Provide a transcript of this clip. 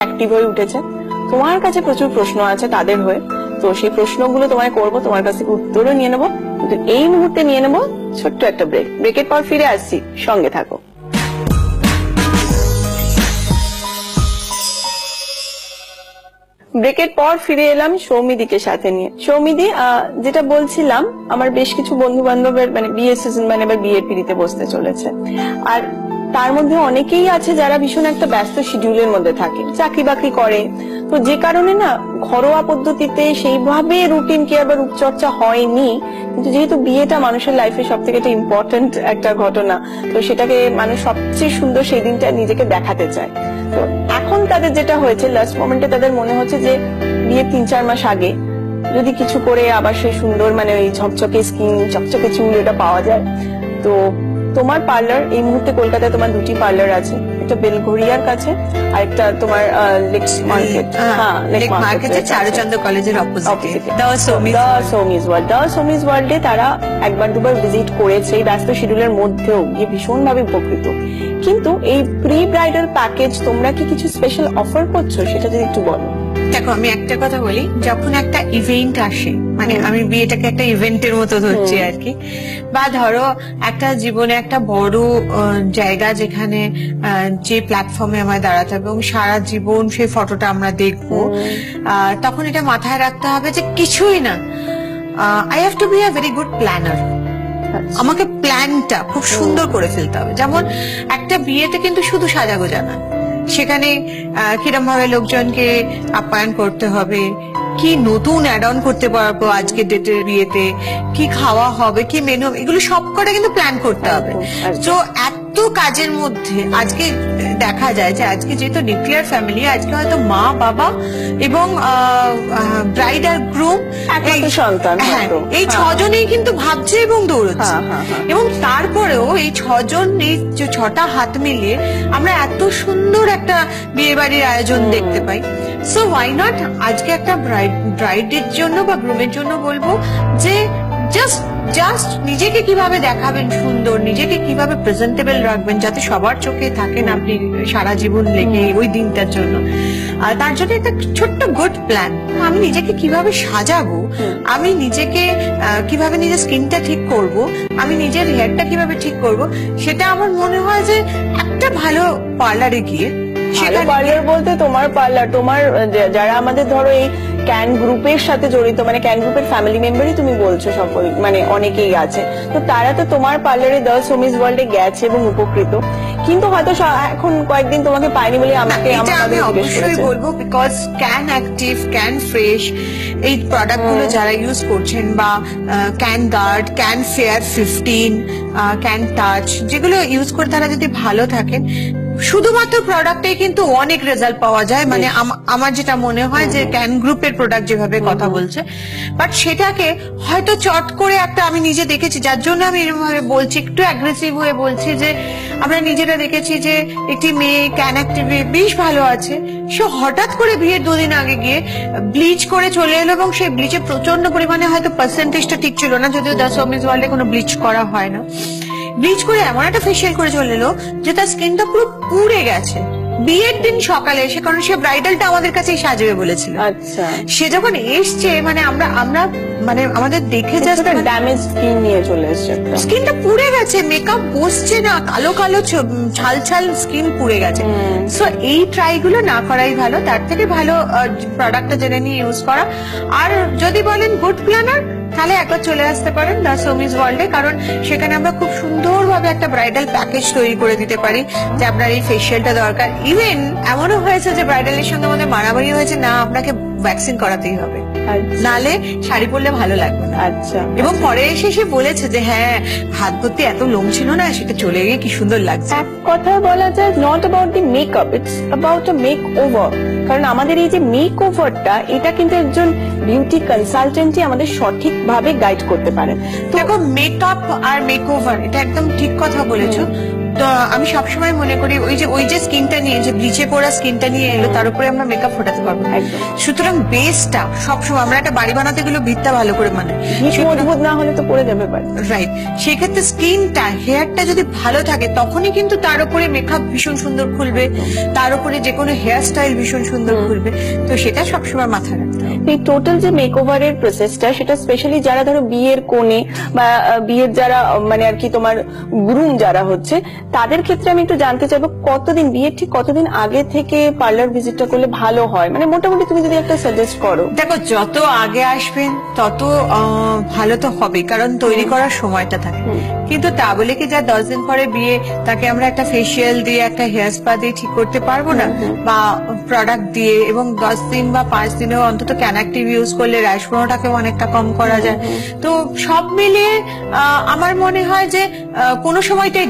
Active হয়ে উঠেছে। তোমার কাছে প্রচুর প্রশ্ন আছে তাদের হয়ে। তো সেই প্রশ্নগুলো তোমায় করব, তোমার কাছ থেকে উত্তরও নিয়ে নেব। কিন্তু এই মুহূর্তে নিয়ে নেব ছোট্ট একটা ব্রেক ব্রেকের পর ফিরে আসছি। সঙ্গে থাকো। ব্রেকের পর ফিরে এলাম সৌমিদিকে সাথে নিয়ে। সৌমিদি যেটা বলছিলাম, আমার বেশ কিছু বন্ধু বান্ধবের মানে বিয়ে সিজন মানে এবার বিয়ের পিড়িতে বসতে চলেছে। আর তার মধ্যে অনেকেই আছে যারা ভীষণ একটা ব্যস্ত শিডিউলের মধ্যে থাকে চাকরি বাকরি করে। তো যে কারণে না, ঘরোয়া পদ্ধতিতে সেইভাবে রুটিন কেয়ার বা রূপচর্চা হয়নি, কিন্তু যেহেতু বিয়েটা মানুষের লাইফে সব থেকে একটা ইম্পর্টেন্ট একটা ঘটনা, তো সেটাকে মানুষ সবচেয়ে সুন্দর সেই দিনটা নিজেকে দেখাতে চায়। তো এখন তাদের যেটা হয়েছে লাস্ট মোমেন্টে তাদের মনে হচ্ছে যে বিয়ের তিন চার মাস আগে, যদি কিছু করে আবার সেই সুন্দর মানে ওই ঝকঝকে স্কিন চকচকে চুল, এটা পাওয়া যায়। তো তোমার পার্লার এই মুহূর্তে কলকাতায় তোমার দুটি পার্লার আছে। একটা বেলঘরিয়ার কাছে আর একটা তোমার লেক্স মার্কেট হ্যাঁ লেক মার্কেটে চারুচন্দ্র কলেজের অপোজিটে the Soumi's world the Soumi's ওয়ার্ল্ডে তারা একবার দুবার ভিজিট করেছে এই ব্যস্ত শিডিউলের মধ্যেও গিয়ে ভীষণভাবে উপকৃত। কিন্তু এই প্রি ব্রাইডাল প্যাকেজ তোমরা কি কিছু স্পেশাল অফার করছ? সেটা যদি একটু বলো। দেখো আমি একটা কথা বলি যখন একটা ইভেন্ট আসে মানে আমি বিয়েটাকে একটা ইভেন্টের মতো ধরছি আর কি বা ধরো একটা জীবনে একটা বড় জায়গা যেখানে যে প্ল্যাটফর্মে আমার দাঁড়াতে হবে এবং সারা জীবন সেই ফটোটা আমরা দেখব তখন এটা মাথায় রাখতে হবে যে কিছুই না I have to be a very good planner আমাকে প্ল্যানটা খুব সুন্দর করে ফেলতে হবে। যেমন একটা বিয়েতে কিন্তু শুধু সাজাগোজা না সেখানে কিরম ভাবে লোকজনকে আপ্যায়ন করতে হবে? কি নতুন অ্যাড অন করতে পারব আজকে ডেটের বিয়েতে? কি খাওয়া হবে কি মেনু হবে? এগুলো সব কটা কিন্তু প্ল্যান করতে হবে। তো এত কাজের মধ্যে আজকে দেখা যায় যে আজকে যেহেতু নিউক্লিয়ার ফ্যামিলি আজকে হয়তো মা বাবা এবং ব্রাইড আর গ্রুম সন্তান এই হ্যাঁ। ছজনেই কিন্তু ভাবছে এবং দৌড়চ্ছে। হ্যাঁ, হ্যাঁ, হ্যাঁ। এবং তারপরেও এই ছজন এই ছটা হাত মিলিয়ে আমরা এত সুন্দর একটা বিয়ে বাড়ির আয়োজন দেখতে পাই। সো ওয়াই নট আজকে একটা ব্রাইড ব্রাইডের জন্য বা গ্রুমের জন্য বলব যে জাস্ট জাস্ট নিজেকে কীভাবে দেখাবেন সুন্দর নিজেকে কীভাবে প্রেজেন্টেবল রাখবেন যাতে সবার চোখে থাকেন আপনি সারা জীবন লেগে ওই দিনটার জন্য। আর তার জন্য একটা ছোট্ট গুড প্ল্যান আমি নিজেকে কীভাবে সাজাবো আমি নিজেকে কীভাবে নিজের স্কিনটা ঠিক করব আমি নিজের হেয়ারটা কীভাবে ঠিক করব সেটা আমার মনে হয় যে একটা ভালো পার্লারে গিয়ে সেখানে পার্লার বলতে তোমার পার্লার তোমার যারা আমাদের ধরো এই ক্যান গ্রুপের সাথে জড়িত মানে ক্যান গ্রুপের ফ্যামিলি মেম্বারই তুমি বলছো সকল মানে অনেকেই আছে। তো তারা তো তোমার পার্লারে দ্য সোমিস ওয়ার্ল্ডে গেছে এবং উপকৃত। কিন্তু হয়তো এখন কয়েকদিন তোমাকে পাইনি বলে আমাকে আমাকে আমি অবশ্যই বলব because can active can fresh এই প্রোডাক্টগুলো যারা ইউজ করছেন বা can guard can fair fifteen can touch যেগুলো ইউজ করে তারা যদি ভালো থাকেন শুধুমাত্র প্রোডাক্টে কিন্তু অনেক রেজাল্ট পাওয়া যায়। মানে আমার যেটা মনে হয় যে ক্যান গ্রুপের প্রোডাক্ট যেভাবে কথা বলছে। বাট সেটাকে হয়তো চট করে একটা আমি নিজে দেখেছি যার জন্য আমি এরকম ভাবে বলছি একটু অ্যাগ্রেসিভ হয়ে বলছি যে আমরা নিজেরা দেখেছি যে একটি মেয়ে ক্যান অ্যাক্টিভে বেশ ভালো আছে। সে হঠাৎ করে বিয়ের দুদিন আগে গিয়ে ব্লিচ করে চলে এলো এবং সেই ব্লিচে প্রচণ্ড পরিমাণে হয়তো পার্সেন্টেজটা ঠিক ছিল না যদিও দা সমিজ ওয়ার্ল্ডে কোনো ব্লিচ করা হয় না। ব্লিচ করে এমন একটা ফেসিয়াল করে চলে এলো যে তার স্কিনটা পুরো পুড়ে গেছে। বিয়ের দিন সকালে এসে কারণ সে ব্রাইডালটা আমাদের কাছেই সাজবে বলেছিল। আচ্ছা। সে যখন এসছে মানে আমরা আমরা মানে আমাদের দেখে জাস্ট ড্যামেজ স্কিন নিয়ে চলে এসছে স্কিনটা পুড়ে গেছে মেকআপ বসছে না কালো কালো ছাল ছাল স্কিন পুড়ে গেছে। সো এই ট্রাই গুলো না করাই ভালো তার থেকে ভালো প্রোডাক্টটা জেনে নিয়ে ইউজ করা। আর যদি বলেন গুড প্ল্যানার তাহলে একবার চলে আসতে পারেন দ্য সোমিজ ওয়ার্ল্ডে, কারণ সেখানে আমরা খুব সুন্দরভাবে একটা ব্রাইডাল প্যাকেজ তৈরি করে দিতে পারি, যে আপনার এই ফেসিয়ালটা দরকার। ইভেন এমনও হয়েছে যে ব্রাইডালের সঙ্গে আমাদের মারামারি হয়েছে, না, আপনাকে ভ্যাকসিন করাতেই হবে। আচ্ছা, নালে শাড়ি পরলে ভালো লাগবে না। আচ্ছা। এবং পরে এসে সে বলেছে যে হ্যাঁ হাত ভর্তি এত লোম ছিল না সেটা চলে গিয়ে কি সুন্দর লাগছে? এক কথায় বলা যায় not about the makeup it's about a make over কারণ আমাদের এই যে মেক ওভারটা এটা কিন্তু একজন বিউটি কনসালটেন্টই আমাদের সঠিকভাবে গাইড করতে পারে। দেখো মেকআপ আর মেক ওভার এটা একদম ঠিক কথা বলেছ। আমি সবসময় মনে করি ওই যে ওই যে স্কিনটা নিয়ে যে ব্লিচে পড়া স্কিনটা নিয়ে এলো তার উপরে আমরা মেকআপ ফোটাতে পারব না। সুতরাং বেসটা সবসময় আমরা একটা বাড়ি বানাতে গেলে ভিতটা ভালো করে মানে মজবুত না হলে তো পড়ে যাবে রাইট সেক্ষেত্রে স্কিনটা হেয়ারটা যদি ভালো থাকে তখনই কিন্তু তার উপরে মেকআপ ভীষণ সুন্দর খুলবে। তার উপরে যে কোনো হেয়ার স্টাইল ভীষণ সুন্দর খুলবে। তো সেটা সবসময় মাথায় রাখতে হবে। এই টোটাল যে মেকওভারের প্রসেসটা সেটা স্পেশালি যারা ধরো বিয়ের কোণে বা বিয়ের যারা মানে আর কি তোমার গ্রুম যারা হচ্ছে তাদের ক্ষেত্রে আমি একটু জানতে চাইব কতদিন বিয়ের ঠিক কতদিন আগে থেকে পার্লার ভিজিটটা করলে ভালো হয়? মানে মোটামুটি তুমি যদি একটা সাজেস্ট করো। দেখো যত আগে আসবেন তত ভালো তো হবে কারণ তৈরি করার সময়টা থাকে। কিন্তু তা বলে কি যা দশ দিন পরে বিয়ে তাকে আমরা একটা ফেসিয়াল দিয়ে একটা হেয়ার স্পা দিয়ে ঠিক করতে পারব না? বা প্রোডাক্ট দিয়ে এবং দশ দিন বা পাঁচ দিনেও অন্তত ক্যানাক্টিভ ইউজ করলে র্যাশ ব্রণটাকে অনেকটা কম করা যায়। তো সব মিলিয়ে আহ, আমার মনে হয় যে কোনো সময়টাই